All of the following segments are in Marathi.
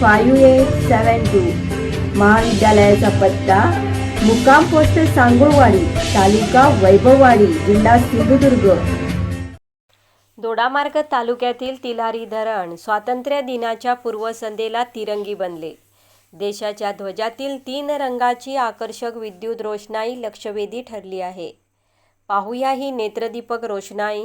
five eight seven two. महाविद्यालयाचा पत्ता मुक्काम पोस्ट सांगुळवाडी तालुका वैभववाडी जिल्हा सिंधुदुर्ग. दोडामार्ग तालुक्यातील तिलारी धरण स्वातंत्र्य दिनाच्या पूर्वसंध्येला तिरंगी बनले. देशाच्या ध्वजातील तीन रंगाची आकर्षक विद्युत रोषणाई लक्षवेधी ठरली आहे. पाहूया ही नेत्रदीपक रोषणाई.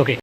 Okay.